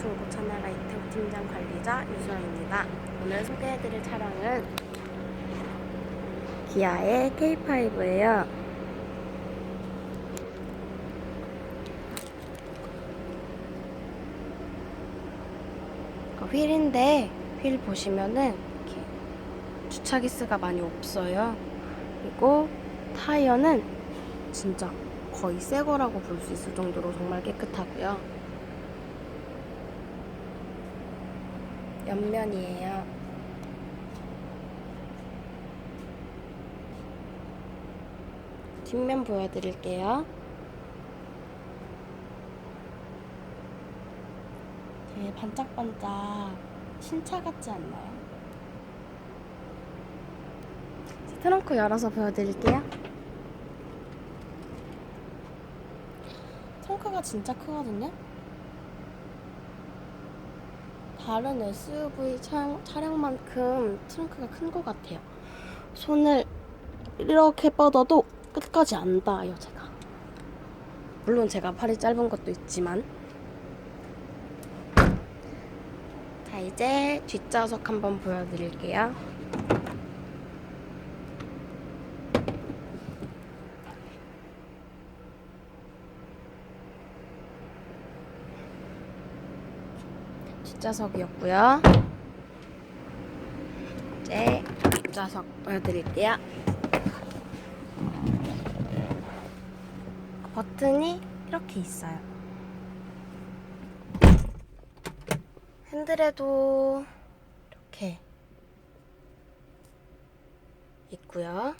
중고차 나라이트 팀장 관리자 유수아입니다. 오늘 소개해드릴 차량은 기아의 K5예요. 휠인데 휠 보시면은 이렇게 주차 기스가 많이 없어요. 그리고 타이어는 진짜 거의 새 거라고 볼 수 있을 정도로 정말 깨끗하고요. 옆면이에요. 뒷면 보여드릴게요. 되게 반짝반짝 신차 같지 않나요? 트렁크 열어서 보여드릴게요. 트렁크가 진짜 크거든요. 다른 SUV 차량, 차량만큼 트렁크가 큰 것 같아요. 손을 이렇게 뻗어도 끝까지 안 닿아요, 제가. 물론 제가 팔이 짧은 것도 있지만. 자, 이제 뒷좌석 한번 보여드릴게요. 뒷좌석이었고요. 이제 앞좌석 보여드릴게요. 버튼이 이렇게 있어요. 핸들에도 이렇게 있고요.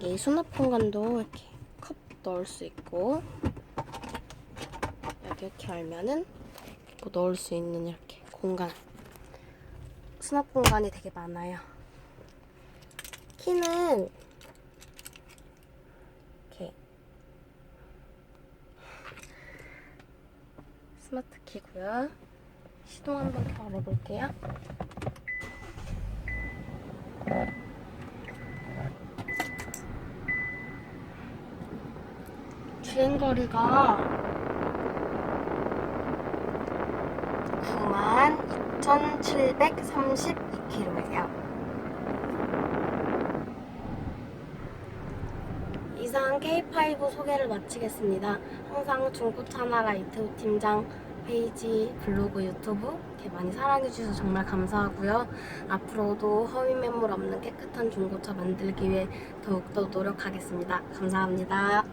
이게 수납 공간도 이렇게 컵 넣을 수 있고 여기 이렇게 열면은 뭐 넣을 수 있는 이렇게 공간 수납 공간이 되게 많아요. 키는 이렇게 스마트 키고요. 시동 한번 걸어볼게요. 주행거리가 92,732km예요. 이상 K5 소개를 마치겠습니다. 항상 중고차 나 라 이태우 팀장 페이지, 블로그, 유튜브 이렇게 많이 사랑해주셔서 정말 감사하고요. 앞으로도 허위 매물 없는 깨끗한 중고차 만들기 위해 더욱더 노력하겠습니다. 감사합니다.